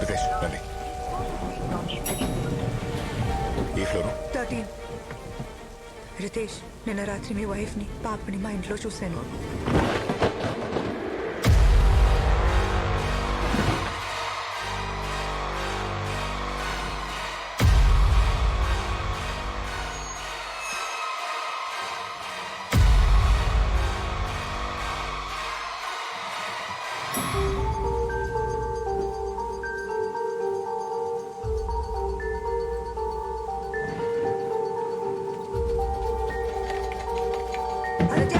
రితేష్ రండి. ఈ floor? Thirteen. Riteish నిన్న రాత్రి మీ వైఫ్ని పాపని మా ఇంట్లో చూశాను. Aditya Aditya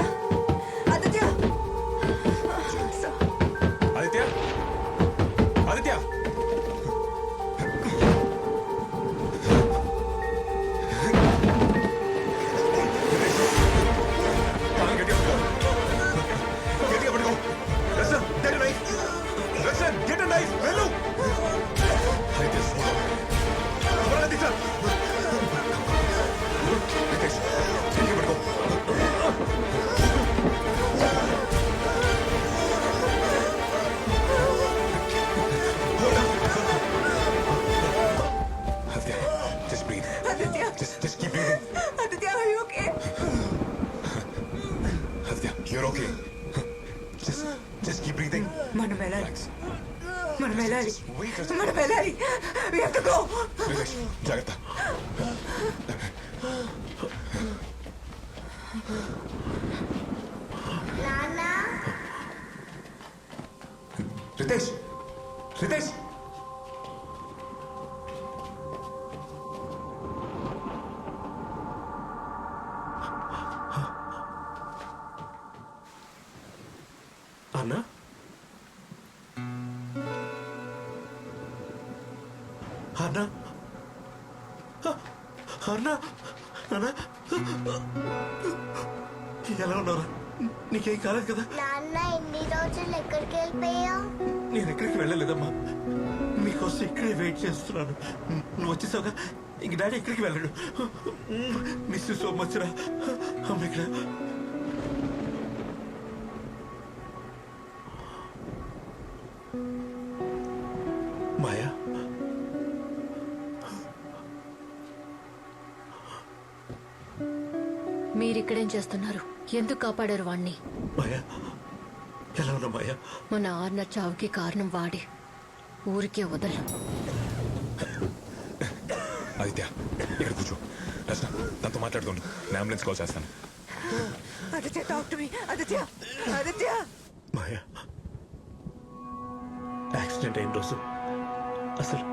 You're okay. just, just keep breathing. Manu Relax. Manu We have to go. Relax. Jagrata. Lala. Ritesh. Ritesh. అన్నా. అన్నా. అన్నా ఎలా ఉన్నారా? నీకేం కాలేదు కదా? నాన్న ఎన్ని రోజులు ఎక్కడికి వెళ్ళిపోయావు? నేను ఎక్కడికి వెళ్ళలేదమ్మా. మీకోసం ఇక్కడే వెయిట్ చేస్తున్నాను. నువ్వు వచ్చేసావుగా? ఇంక డాడీ ఎక్కడికి వెళ్ళడు. మిస్ సో మచ్ రా. అమ్మ ఇక్కడ. మీరిక్కడేం చేస్తున్నారు? ఎందుకు కాపాడారు వాణ్ణి? మాయా ఎలా ఉన్నా మాయా? మన ఆర్న చావుకి కారణం వాడి. ఊరికే వదలం ఆదిత్య ఇక్కడ కూర్చో. రచన తనతో మాట్లాడుతుండు. నేను అంబులెన్స్ కాల్ చేస్తాను. ఆదిత్య ఆదిత్య ఆదిత్య. మాయా యాక్సిడెంట్ అయిన రోజు అసలు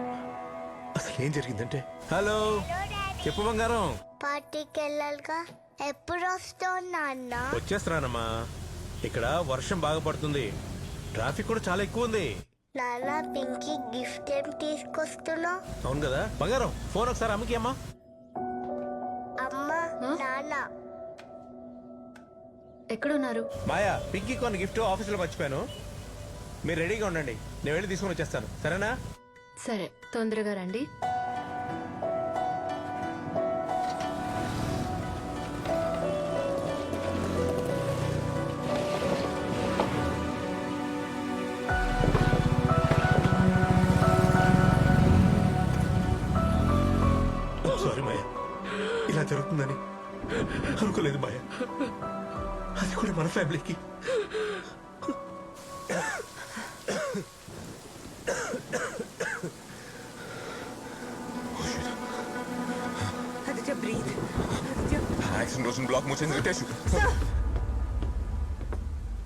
అసలు ఏం జరిగిందంటే హలో చెప్పు బంగారం. పార్టీకి వెళ్ళాలిగా. ఎప్పుడు వస్తావు నాన్న? వచ్చేస్తున్నానమ్మా. ఇక్కడ వర్షం బాగా పడుతుంది. ట్రాఫిక్ కూడా చాలా ఎక్కువ ఉంది. నాన్న పింకీ గిఫ్ట్ ఏం తీసుకొస్తున్నావు? అవును కదా? బంగారం ఫోన్ ఒకసారి అమ్మకి అమ్మా. అమ్మ నాన్న. ఎక్కడున్నారు? మాయా పింకీ కొన్ని గిఫ్ట్ ఆఫీసులో మర్చిపోయాను. మీరు రెడీగా ఉండండి. నేను వెళ్ళి తీసుకొని వచ్చేస్తాను. సరేనా? సరే తొందరగా రండి. జరుగుతుందని అనుకోలేదు మాయా. అది కూడా మన ఫ్యామిలీకి.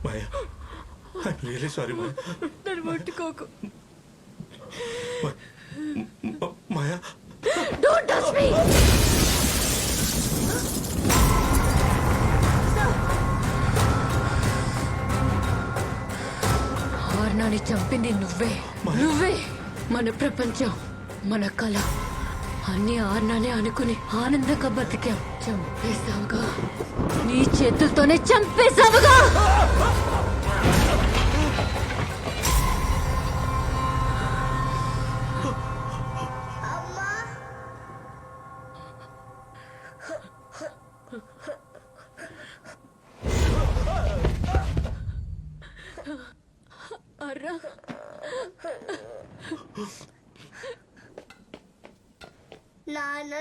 మాయా నన్ను ముట్టుకోకు. మా- డోంట్ టచ్ చంపింది నువ్వే. నువ్వే మన ప్రపంచం మన కళ. అన్ని ఆర్నానే అనుకుని ఆనందంగా బతికాం. చంపేశావుగా. నీ చేతులతోనే చంపేశావుగా.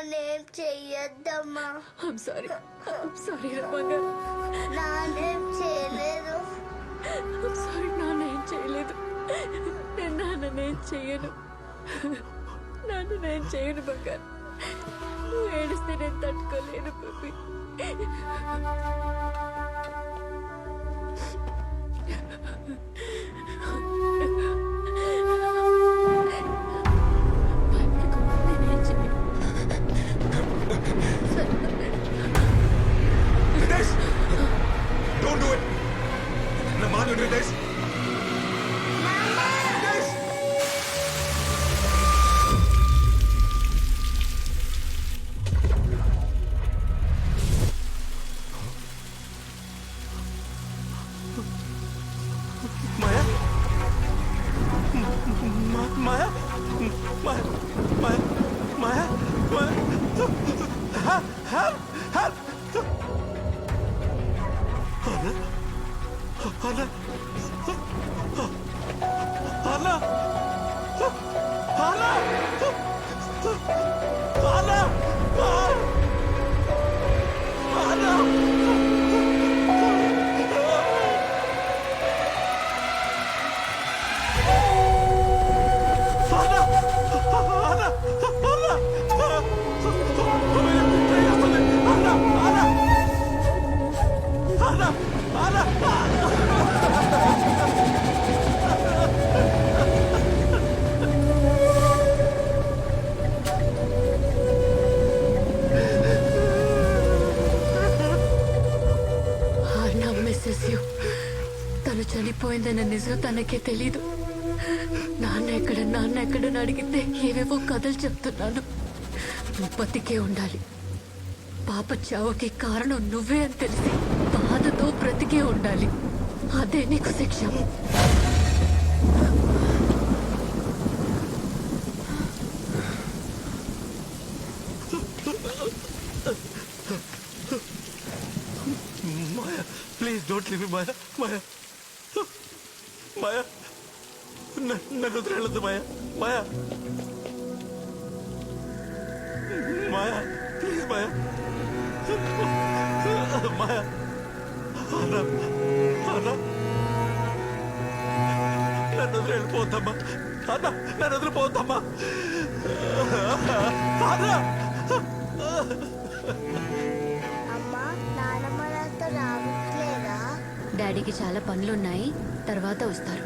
నాన్న చెయ్యొద్దమ్మా. ఐమ్ సారీ ఐమ్ సారీ రా బంగారు నాన్నేం చేయలేదు. ఐమ్ సారీ నాన్న ఏం చేయలేదు. నేను నాన్ననేం చెయ్యను. నాన్న నేను చేయను బంగారు. నువ్వు ఏడిస్తే నేను తట్టుకోలేను baby. Come on, you do this. Maya Maya Maya help తను చనిపోయిందన్న నిజం తనకే తెలీదు నాన్న ఎక్కడ నాన్న ఎక్కడని అడిగితే ఏవేవో కథలు చెప్తున్నాను నువ్వు బతికే ఉండాలి పాప చావుకి కారణం నువ్వే అని తెలిసి బాధతో బ్రతికే ఉండాలి అదే నీకు శిక్ష Maya, please don't leave me, Maya. Maya. న- నన్ను వదిలేళ్ళదు మాయా. మాయా. మాయా. ప్లీజ్ మాయా. మాయా. నన్ను వదిలి వెళ్ళిపోతామ్మా అన్న నన్ను వదిలిపోతామ్మా అన్నా. డాడీకి చాలా పనులున్నాయి. తర్వాత వస్తారు.